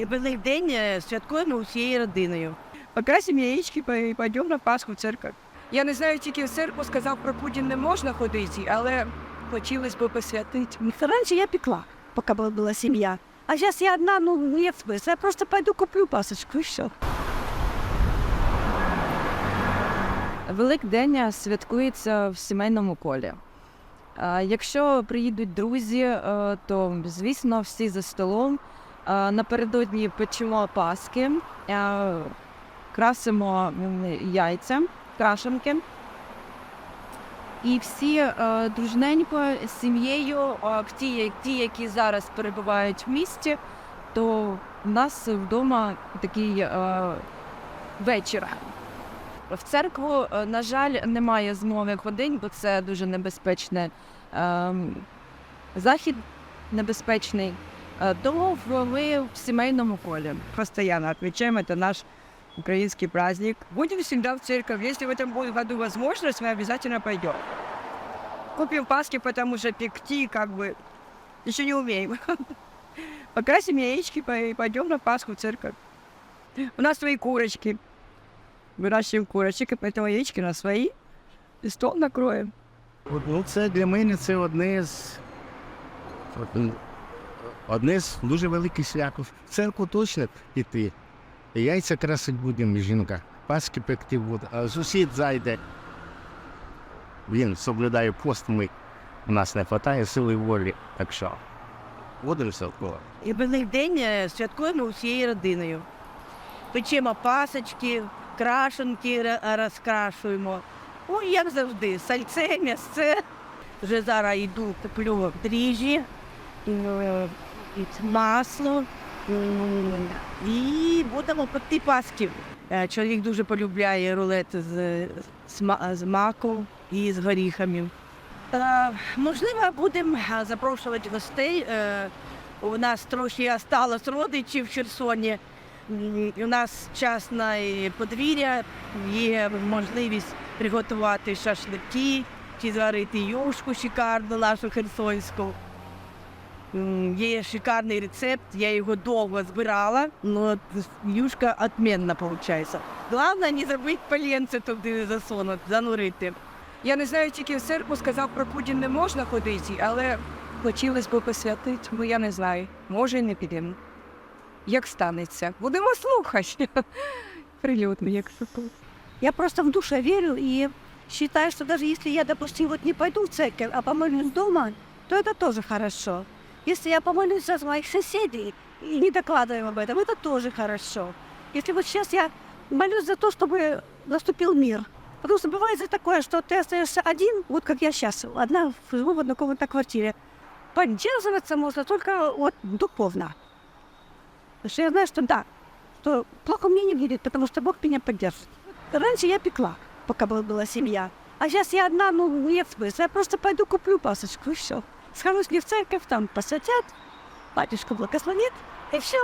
І Великдень е, святкуємо усією родиною. Покрасим яички и пойдем на Пасху в церковь. Я не знаю, тільки в церкву сказав про Путін не можна ходити, але хотілося б посвятити. Раньше я пекла, пока была, была семья. А сейчас я одна, ну, нет смысла. Я просто пойду куплю пасочку и все. Великдень святкується в сімейному колі. Е, Якщо приїдуть друзі, е, то звісно всі за столом. Напередодні печемо паски, красимо яйця, крашенки. І всі е, дружненько з сім'єю, ті, ті, які зараз перебувають в місті, то в нас вдома такий е, вечір. В церкву, е, на жаль, немає змови ходити, бо це дуже небезпечне ем, захід небезпечний. Тому ми в сімейному колі. Постоянно отмечаем, это наш украинский праздник. Будем всегда в церковь. Если в этом году возможность, мы обязательно пойдем. Купим Пасхи, потому что пекти как бы еще не умеем. Покрасим яички и пойдем на Пасху в церковь. У нас свои курочки. Выращиваем курочек, и поэтому яички у нас свои. И стол накроем. От, Ну, це для мене це одне з одне з дуже великих свят. В церкву точно піти. Яйця красить будемо, жінка. Паски пекти буде. А сусід зайде. Він соблюдає пост, ми. У нас не вистачає сили волі. Так що будемо святкувати. І Великдень е, святкуємо усією родиною. Печемо пасочки, крашенки розкрашуємо. Ну, як завжди, сальце, м'ясце. Вже зараз йду, куплю дріжджі, масло. І будемо пекти паски. Е, Чоловік дуже полюбляє рулет з, з, маком і з горіхами. Е, Можливо, будемо е, запрошувати гостей. Е, У нас трохи осталось родичів в Херсоні. У нас час на е, подвір'я, є можливість приготувати шашлики чи зварити юшку шикарну нашу херсонську. Є шикарний рецепт, я його довго збирала, але юшка відмінна виходить. Головне не забути поленце туди засунути, занурити. Я не знаю, тільки в церкву сказав про Путін не можна ходити, але хотілося б посвятити, бо я не знаю. Може, і не підемо. Як станеться? Будемо слухати. Прилюдно, як це. Я просто в душе верю и считаю, что даже если я, допустим, не пойду в церковь, а помолюсь дома, то это тоже хорошо. Если я помолюсь за своих соседей и не докладываю об этом, это тоже хорошо. Если вот сейчас я молюсь за то, чтобы наступил мир. Потому что бывает же такое, что ты остаешься один, вот как я сейчас, одна живу в однокомнатной квартире. Поддерживаться можно только вот духовно. Потому что я знаю, что да, что плохо мне не будет, потому что Бог меня поддержит. Раньше я пекла, пока была, была семья. А сейчас я одна, ну, нет смысла. Я просто пойду куплю пасочку и все. Схожу с ней в церковь, там посвятят, батюшка благословит, и все.